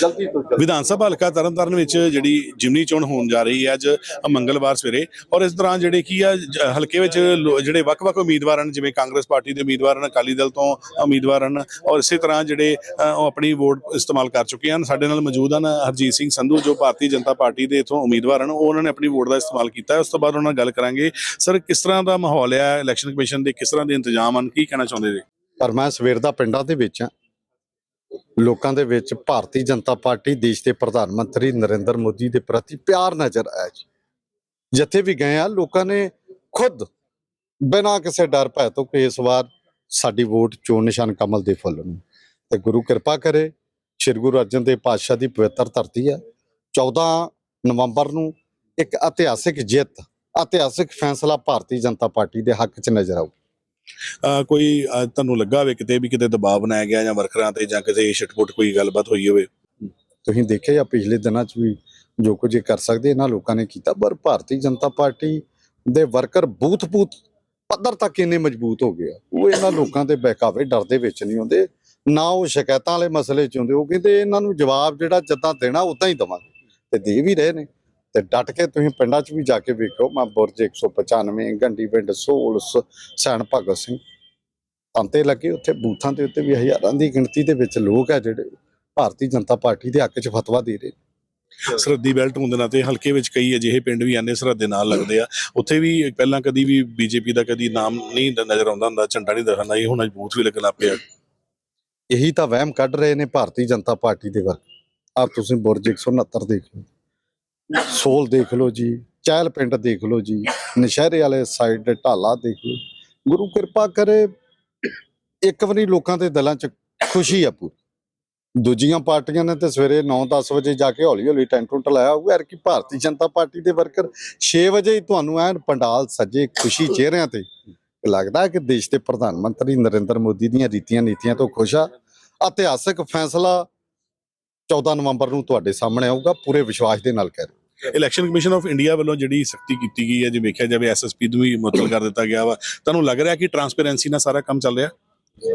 ਜਲਦੀ ਤੋਂ ਜਲਦੀ। ਵਿਧਾਨ ਸਭਾ ਹਲਕਾ ਤਰਨਤਾਰਨ ਵਿੱਚ ਜਿਹੜੀ ਜਿਮਨੀ ਚੋਣ ਹੋਣ ਜਾ ਰਹੀ ਹੈ ਅੱਜ ਮੰਗਲਵਾਰ ਸਵੇਰੇ। ਔਰ ਇਸ ਦੌਰਾਨ ਜਿਹੜੇ ਕੀ ਆ ਹਲਕੇ ਵਿੱਚ ਲੋ- ਜਿਹੜੇ ਵੱਖ-ਵੱਖ ਉਮੀਦਵਾਰ ਹਨ ਜਿਵੇਂ ਕਾਂਗਰਸ ਪਾਰਟੀ ਦੇ ਉਮੀਦਵਾਰ ਹਨ ਅਕਾਲੀ ਦਲ ਤੋਂ ਉਮੀਦਵਾਰ ਹਨ ਔਰ ਇਸੇ ਤਰ੍ਹਾਂ ਜਿਹੜੇ ਉਹ ਆਪਣੀ ਵੋਟ ਇਸਤੇਮਾਲ ਕਰ ਚੁੱਕੇ ਹਨ। ਸਾਡੇ ਨਾਲ ਮੌਜੂਦ ਹਨ ਹਰਜੀਤ ਸਿੰਘ ਸੰਧੂ ਜੋ ਭਾਰਤੀ ਜਨਤਾ ਪਾਰਟੀ ਦੇ ਇਥੋਂ ਉਮੀਦਵਾਰ ਹਨ। ਉਹ ਉਹਨਾਂ ਨੇ ਆਪਣੀ ਵੋਟ ਦਾ ਇਸਤੇਮਾਲ ਕੀਤਾ ਹੈ। ਉਸ ਤੋਂ ਬਾਅਦ ਉਹਨਾਂ ਨਾਲ ਗੱਲ ਕਰਾਂਗੇ। ਸਰ ਕਿਸ ਤਰ੍ਹਾਂ ਦਾ ਮਾਹੌਲ ਹੈ ਇਲੈਕਸ਼ਨ ਕਮਿਸ਼ਨ ਦੇ ਕਿਸ ਤਰ੍ਹਾਂ ਦੇ ਇੰਤਜ਼ਾਮ ਹਨ? ਕੀ ਕਹਿਣਾ ਚਾਹੁੰਦੇ ਜੀ ਪਰ ਮੈਂ ਸਵੇਰ ਦਾ ਪਿੰਡਾਂ ਦੇ ਵਿੱਚ ਹਾਂ। ਲੋਕਾਂ ਦੇ ਵਿੱਚ ਭਾਰਤੀ ਜਨਤਾ ਪਾਰਟੀ ਦੇਸ਼ ਦੇ ਪ੍ਰਧਾਨ ਮੰਤਰੀ ਨਰਿੰਦਰ ਮੋਦੀ ਦੇ ਪ੍ਰਤੀ ਪਿਆਰ ਨਜ਼ਰ ਆਇਆ ਜੀ। ਜਿੱਥੇ ਵੀ ਗਏ ਆ, ਲੋਕਾਂ ਨੇ ਖੁਦ ਬਿਨਾਂ ਕਿਸੇ ਡਰ ਭੈ ਤੋਂ ਕਿ ਇਸ ਵਾਰ ਸਾਡੀ ਵੋਟ ਚੋਣ ਨਿਸ਼ਾਨ ਕਮਲ ਦੇ ਫੁੱਲ ਨੂੰ। ਤੇ ਗੁਰੂ ਕਿਰਪਾ ਕਰੇ, ਸ੍ਰੀ ਗੁਰੂ ਅਰਜਨ ਦੇਵ ਪਾਤਸ਼ਾਹ ਦੀ ਪਵਿੱਤਰ ਧਰਤੀ ਹੈ 14 ਨਵੰਬਰ ਨੂੰ ਇੱਕ ਇਤਿਹਾਸਿਕ ਜਿੱਤ, ਇਤਿਹਾਸਿਕ ਫੈਸਲਾ ਭਾਰਤੀ ਜਨਤਾ ਪਾਰਟੀ ਦੇ ਹੱਕ 'ਚ ਨਜ਼ਰ ਆਊ। ਕੋਈ ਤੁਹਾਨੂੰ ਲੱਗਾ ਹੋਵੇ ਕਿਤੇ ਵੀ ਕਿਤੇ ਦਬਾਅ ਬਣਾਇਆ ਗਿਆ ਜਾਂ ਵਰਕਰਾਂ ਤੇ ਜਾਂ ਕਿਸੇ ਛਟਪੁੱਟ ਕੋਈ ਗੱਲਬਾਤ ਹੋਈ ਹੋਵੇ? ਤੁਸੀਂ ਦੇਖਿਆ ਪਿਛਲੇ ਦਿਨਾਂ 'ਚ ਵੀ ਜੋ ਕੁਝ ਇਹ ਕਰ ਸਕਦੇ, ਇਹਨਾਂ ਲੋਕਾਂ ਨੇ ਕੀਤਾ, ਪਰ ਭਾਰਤੀ ਜਨਤਾ ਪਾਰਟੀ ਦੇ ਵਰਕਰ ਬੂਥ ਬੂਥ ਪੱਧਰ ਤੱਕ ਇੰਨੇ ਮਜ਼ਬੂਤ ਹੋ ਗਏ ਆ। ਉਹ ਇਹਨਾਂ ਲੋਕਾਂ ਦੇ ਬਹਿਕਾਵੇ ਡਰ ਦੇ ਵਿੱਚ ਨਹੀਂ ਆਉਂਦੇ, ਨਾ ਉਹ ਸ਼ਿਕਾਇਤਾਂ ਵਾਲੇ ਮਸਲੇ 'ਚ ਆਉਂਦੇ, ਉਹ ਕਹਿੰਦੇ ਇਹਨਾਂ ਨੂੰ ਜਵਾਬ ਜਿਹੜਾ ਜਿੱਦਾਂ ਦੇਣਾ ਉਦਾਂ ਹੀ ਦਵਾਂਗੇ। ਤੇ ਦੇ ਵੀ ਰਹੇ ਨੇ। ਤੇ ਡਟ ਕੇ ਤੁਸੀਂ ਪਿੰਡਾਂ 'ਚ ਵੀ ਜਾ ਕੇ ਵੇਖੋ ਮੈਂ ਬੁਰਜ 195 ਗੰਡੀ ਪਿੰਡ ਸੋਲ ਸ- ਸੈਣ ਭਗਤ ਸਿੰਘ। ਅੰਤੇ ਲੱਗੇ ਉੱਥੇ ਬੂਥਾਂ ਦੇ ਉੱਤੇ ਵੀ ਹਜ਼ਾਰਾਂ ਦੀ ਗਿਣਤੀ ਦੇ ਵਿੱਚ ਲੋਕ ਆ ਜਿਹੜੇ ਭਾਰਤੀ ਜਨਤਾ ਪਾਰਟੀ ਦੇ ਹੱਕ 'ਚ ਫਤਵਾ ਦੇ ਰਹੇ ਸਰਹੱਦੀ ਬੈਲਟ ਹੋਣ ਦੇ ਨਾਤੇ ਹਲਕੇ ਵਿੱਚ ਕਈ ਅਜਿਹੇ ਪਿੰਡ ਵੀ ਆਨੇ ਸਰਹੱਦ ਦੇ ਨਾਲ ਲੱਗਦੇ ਆ। ਉੱਥੇ ਵੀ ਪਹਿਲਾਂ ਕਦੀ ਵੀ ਬੀਜੇਪੀ ਦਾ ਕਦੀ ਨਾਮ ਨਹੀਂ ਨਜ਼ਰ ਆਉਂਦਾ ਹੁੰਦਾ ਝੰਡਾ ਨਹੀਂ ਦਿਖਦਾ ਇਹ ਹੁਣ ਅੱਜ ਬੂਥ ਵੀ ਲੱਗਣ ਲੱਗ ਪਿਆ। ਇਹੀ ਤਾਂ ਵਹਿਮ ਕੱਢ ਰਹੇ ਨੇ ਭਾਰਤੀ ਜਨਤਾ ਪਾਰਟੀ ਦੇ ਵਰਕ ਆ ਤੁਸੀਂ ਬੁਰਜ 169 ਦੇਖ ਲਓ। ਸੋਲ ਦੇਖ ਲਓ ਜੀ, ਚਹਿਲ ਪਿੰਡ ਦੇਖ ਲਓ ਜੀ, ਨਸ਼ਹਿਰੇ ਵਾਲੇ ਸਾਈਡ ਢਾਲਾ ਦੇਖ ਲਓ। ਗੁਰੂ ਕਿਰਪਾ ਕਰੇ, ਇੱਕ ਵਾਰੀ ਲੋਕਾਂ ਦੇ ਦਿਲਾਂ 'ਚ ਖੁਸ਼ੀ ਆ ਪੂਰੀ। ਦੂਜੀਆਂ ਪਾਰਟੀਆਂ ਨੇ ਤੇ ਸਵੇਰੇ 9-10 ਵਜੇ ਜਾ ਕੇ ਹੌਲੀ ਹੌਲੀ ਟੈਂਟ ਟੁੰਟ ਲਾਇਆ ਹੋਊਗਾ, ਯਾਰ ਕਿ ਭਾਰਤੀ ਜਨਤਾ ਪਾਰਟੀ ਦੇ ਵਰਕਰ। 6 ਵਜੇ ਹੀ ਤੁਹਾਨੂੰ ਐਨ ਪੰਡਾਲ ਸੱਜੇ ਖੁਸ਼ੀ ਚਿਹਰਿਆਂ ਤੇ ਲੱਗਦਾ ਕਿ ਦੇਸ਼ ਦੇ ਪ੍ਰਧਾਨ ਮੰਤਰੀ ਨਰਿੰਦਰ ਮੋਦੀ ਦੀਆਂ ਰੀਤੀਆਂ ਨੀਤੀਆਂ ਤੋਂ ਖੁਸ਼ ਆ। ਇਤਿਹਾਸਕ ਫੈਸਲਾ 14 ਨਵੰਬਰ ਨੂੰ ਤੁਹਾਡੇ ਸਾਹਮਣੇ ਆਊਗਾ, ਪੂਰੇ ਵਿਸ਼ਵਾਸ ਦੇ ਨਾਲ ਕਹਿ ਇਲੈਕਸ਼ਨ ਕਮਿਸ਼ਨ ਆਫ ਇੰਡੀਆ ਵੱਲੋਂ ਜਿਹੜੀ ਸਖਤੀ ਕੀਤੀ ਗਈ ਹੈ, ਜੇ ਵੇਖਿਆ ਜਾਵੇ ਐਸਐਸਪੀ ਨੂੰ ਵੀ ਮੁਅੱਤਲ ਕਰ ਦਿੱਤਾ ਗਿਆ ਵਾ। ਤੁਹਾਨੂੰ ਲੱਗ ਰਿਹਾ ਕਿ ਟਰਾਂਸਪੇਰੈਂਸੀ ਨਾਲ ਸਾਰਾ ਕੰਮ ਚੱਲ ਰਿਹਾ?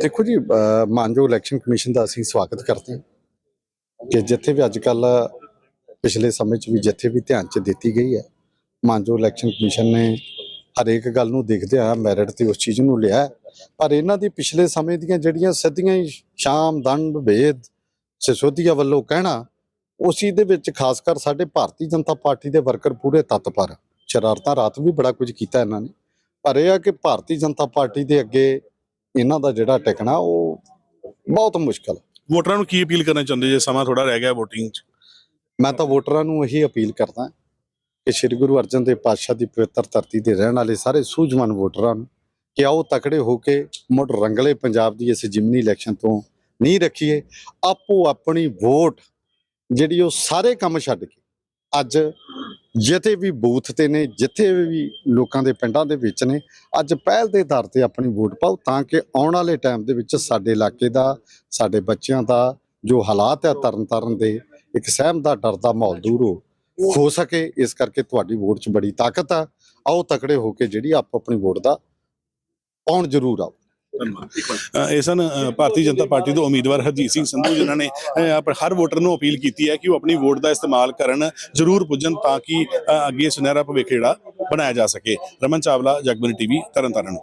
ਦੇਖੋ ਜੀ ਅਹ ਇਲੈਕਸ਼ਨ ਕਮਿਸ਼ਨ ਦਾ ਅਸੀਂ ਸਵਾਗਤ ਕਰਦੇ ਹਾਂ ਕਿ ਜਿੱਥੇ ਵੀ ਅੱਜ ਕੱਲ ਪਿਛਲੇ ਸਮੇਂ 'ਚ ਵੀ ਜਿੱਥੇ ਵੀ ਧਿਆਨ 'ਚ ਦਿੱਤੀ ਗਈ ਹੈ, ਮਾਨਯੋਗ ਇਲੈਕਸ਼ਨ ਕਮਿਸ਼ਨ ਨੇ ਹਰੇਕ ਗੱਲ ਨੂੰ ਦੇਖਦੇ ਆ ਮੈਰਿਟ ਤੇ ਉਸ ਚੀਜ਼ ਨੂੰ ਲਿਆ ਪਰ ਇਹਨਾਂ ਦੀ ਪਿਛਲੇ ਸਮੇਂ ਦੀਆਂ ਜਿਹੜੀਆਂ ਸਿੱਧੀਆਂ ਹੀ ਸ਼ਾਮ, ਦੰਡ, ਭੇਦ ਸਿਸੋਦੀਆ ਵੱਲੋਂ ਕਹਿਣਾ ਉਸ ਚੀਜ਼ ਦੇ ਵਿੱਚ ਖਾਸ ਕਰ ਸਾਡੇ ਭਾਰਤੀ ਜਨਤਾ ਪਾਰਟੀ ਦੇ ਵਰਕਰ ਪੂਰੇ ਤਤਪਰ ਸ਼ਰਾਰਤਾਂ ਰਾਤ ਵੀ ਬੜਾ ਕੁਝ ਕੀਤਾ ਇਹਨਾਂ ਨੇ। ਪਰ ਇਹ ਆ ਕਿ ਭਾਰਤੀ ਜਨਤਾ ਪਾਰਟੀ ਦੇ ਅੱਗੇ ਇਹਨਾਂ ਦਾ ਜਿਹੜਾ ਟਿਕਣਾ ਉਹ ਬਹੁਤ ਮੁਸ਼ਕਲ। ਵੋਟਰਾਂ ਨੂੰ ਕੀ ਅਪੀਲ ਕਰਨਾ ਚਾਹੁੰਦੇ ਜੇ ਸਮਾਂ ਥੋੜਾ ਰਹਿ ਗਿਆ VOTING 'ਚ। ਮੈਂ ਤਾਂ ਵੋਟਰਾਂ ਨੂੰ ਇਹੀ ਅਪੀਲ ਕਰਦਾ ਕਿ ਸ੍ਰੀ ਗੁਰੂ ਅਰਜਨ ਦੇਵ ਪਾਤਸ਼ਾਹ ਦੀ ਪਵਿੱਤਰ ਧਰਤੀ ਤੇ ਰਹਿਣ ਵਾਲੇ ਸਾਰੇ ਸੂਝਵਾਨ ਵੋਟਰਾਂ ਨੂੰ ਕਿ ਆਓ ਤਕੜੇ ਹੋ ਕੇ ਮੁੜ ਰੰਗਲੇ ਪੰਜਾਬ ਦੀ ਇਸ ਜਿਮਨੀ ਇਲੈਕਸ਼ਨ ਤੋਂ ਨਹੀਂ ਰੱਖੀਏ। ਆਪੋ ਆਪਣੀ ਵੋਟ ਜਿਹੜੀ ਉਹ ਸਾਰੇ ਕੰਮ ਛੱਡ ਕੇ ਅੱਜ ਜਿੱਥੇ ਵੀ ਬੂਥ ਤੇ ਨੇ, ਜਿੱਥੇ ਵੀ ਲੋਕਾਂ ਦੇ ਪਿੰਡਾਂ ਦੇ ਵਿੱਚ ਨੇ, ਅੱਜ ਪਹਿਲ ਦੇ ਆਧਾਰ ਤੇ ਆਪਣੀ ਵੋਟ ਪਾਓ ਤਾਂ ਕਿ ਆਉਣ ਵਾਲੇ ਟਾਈਮ ਦੇ ਵਿੱਚ ਸਾਡੇ ਇਲਾਕੇ ਦਾ, ਸਾਡੇ ਬੱਚਿਆਂ ਦਾ ਜੋ ਹਾਲਾਤ ਹੈ ਤਰਨ ਤਾਰਨ ਦੇ, ਇੱਕ ਸਹਿਮ ਦਾ ਡਰ ਦਾ ਮਾਹੌਲ ਦੂਰ ਹੋ ਹੋ ਸਕੇ। ਇਸ ਕਰਕੇ ਤੁਹਾਡੀ ਵੋਟ 'ਚ ਬੜੀ ਤਾਕਤ ਆ। ਆਓ ਤਕੜੇ ਹੋ ਕੇ ਜਿਹੜੀ ਆਪ ਆਪਣੀ ਵੋਟ ਦਾ ਪਾਉਣ ਜ਼ਰੂਰ ਆਓ। ਧੰਨਵਾਦ। ਇਹ ਸਨ ਭਾਰਤੀ ਜਨਤਾ ਪਾਰਟੀ ਤੋਂ ਉਮੀਦਵਾਰ ਹਰਜੀਤ ਸਿੰਘ ਸੰਧੂ, ਜਿਨ੍ਹਾਂ ਨੇ ਹਰ ਵੋਟਰ ਨੂੰ ਅਪੀਲ ਕੀਤੀ ਹੈ ਕਿ ਉਹ ਆਪਣੀ ਵੋਟ ਦਾ ਇਸਤੇਮਾਲ ਕਰਨ, ਜ਼ਰੂਰ ਪੁੱਜਣ ਤਾਂ ਕਿ ਅੱਗੇ ਸੁਨਹਿਰਾ ਭਵਿੱਖ ਜਿਹੜਾ ਬਣਾਇਆ ਜਾ ਸਕੇ। ਰਮਨ ਚਾਵਲਾ, ਜਗਬਨੀ ਟੀਵੀ, ਤਰਨਤਾਰਨ।